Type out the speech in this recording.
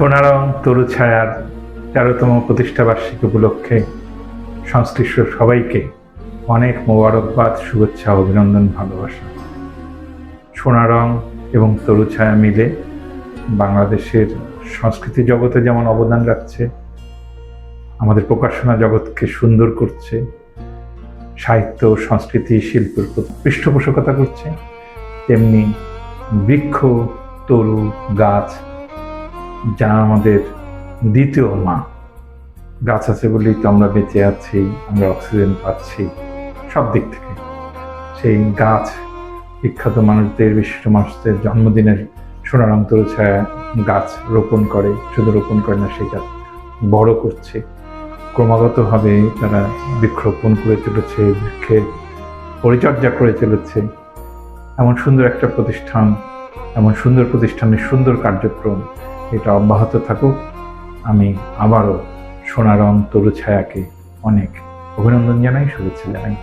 সোনারং তরু ছায়ার তেরোতম প্রতিষ্ঠা বার্ষিকী উপলক্ষে সংশ্লিষ্ট সবাইকে অনেক মোবারকবাদ, শুভেচ্ছা অভিনন্দন, ভালোবাসা। সোনারং এবং তরু ছায়া মিলে বাংলাদেশের সংস্কৃতি জগতে যেমন অবদান রাখছে, আমাদের প্রকাশনা জগৎকে সুন্দর করছে, সাহিত্য সংস্কৃতি শিল্পের পৃষ্ঠপোষকতা করছে, তেমনি বৃক্ষ, তরু, গাছ যা আমাদের দ্বিতীয় মা। গাছ আছে বলেই তো আমরা বেঁচে আছি, আমরা অক্সিজেন পাচ্ছি, সব দিক থেকে। সেই গাছ, বিখ্যাত মানুষদের, বিশিষ্ট মানুষদের জন্মদিনের সোনারং তরু ছায়া গাছ রোপণ করে, শুধু রোপণ করে না সেই গাছ বড় করছে। ক্রমাগতভাবে তারা বৃক্ষরোপণ করে চলেছে বৃক্ষের পরিচর্যা করে চলেছে এমন সুন্দর একটা প্রতিষ্ঠান, এমন সুন্দর প্রতিষ্ঠানের সুন্দর কার্যক্রম এটা অব্যাহত থাকুক। আমি আবারও সোনারং তরু ছায়াকে অনেক অভিনন্দন জানাই শুভেচ্ছা জানাই।